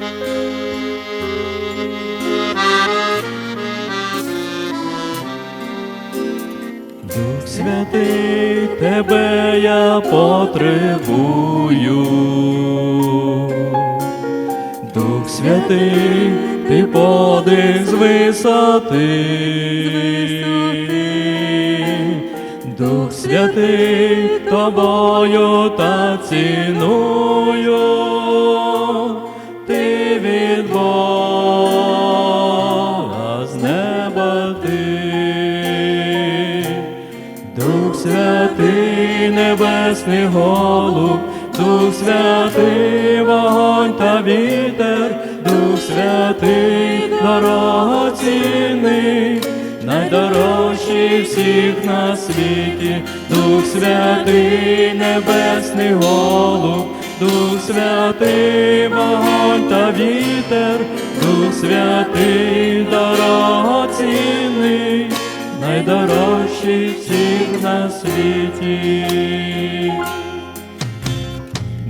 Дух святий, тебе я потребую. Дух святий, ти подих з висоти. Дух святий, тобою та ціную. Неба ти. Дух святий, небесний голуб, Дух святий, вогонь та вітер, Дух святий, дорогоцінний, найдорожчий всіх на світі, Дух святий, небесний голуб, Дух святий, вогонь та вітер, Дух святий, дорогоцінний, найдорожчий всіх на світі.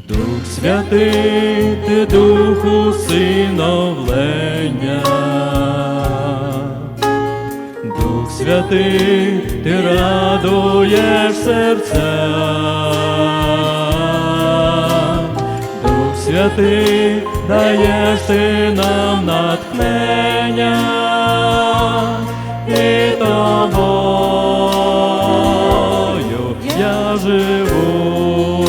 Дух святий, ти духу синовлення. Дух святий, ти радуєш серця. Дух святий, даєш ти нам натхнення я живу.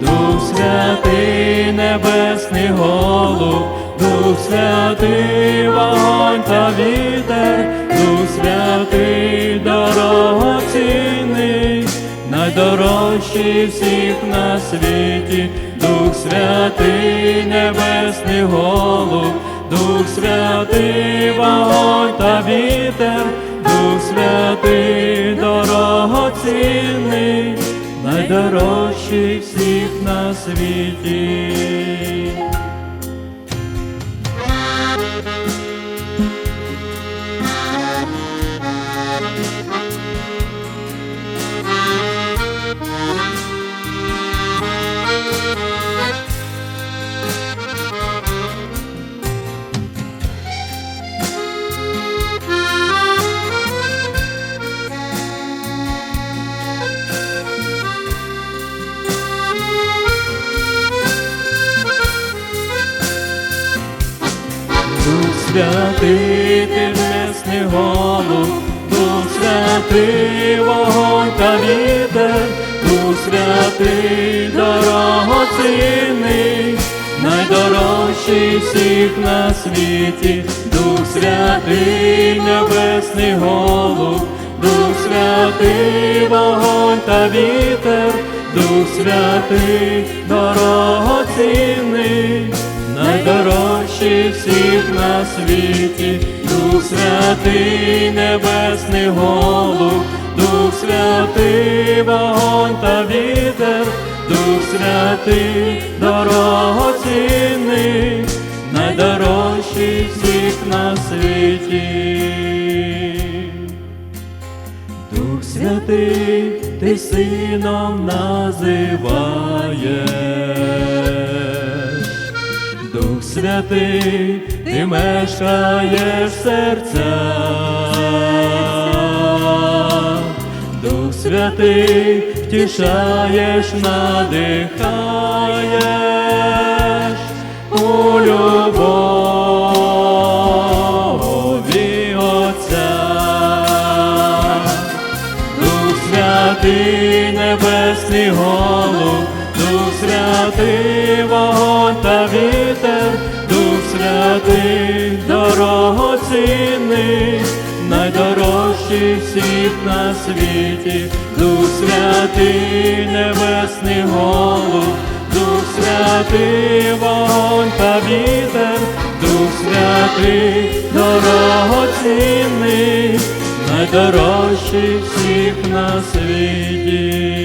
Дух святий, небесний голуб, Дух святий, вогонь та вітер, Дух святий, дорогоцінний, найдорожчий всіх на світі, Дух святий, небесний голуб, Дух святий, вогонь та вітер, Дух святий, дорогоцінний, найдорожчий всіх на світі. Святий, ти небесний голуб, Дух святий, вогонь та вітер, Дух святий, дорогоцінний, найдорожчий всіх на світі, Дух святий, небесний голуб, Дух святий, вогонь та вітер, Дух святий, дорогоцінний, найдорожчий всіх на світі, Дух святий, небесний голуб, Дух святий, вогонь та вітер, Дух святий, дорогоцінний, найдорожчий всіх на світі. Дух святий, ти сином називаєш. Святий, ти мешкаєш в серцях. Дух святий, втішаєш, надихаєш у любові Отця. Дух святий, небесний голуб, святий, дорогоцінний, найдорожчий всіх на світі, Дух святий, небесний голуб, Дух святий, вогонь та вітер, Дух святий, дорогоцінний, найдорожчий всіх на світі.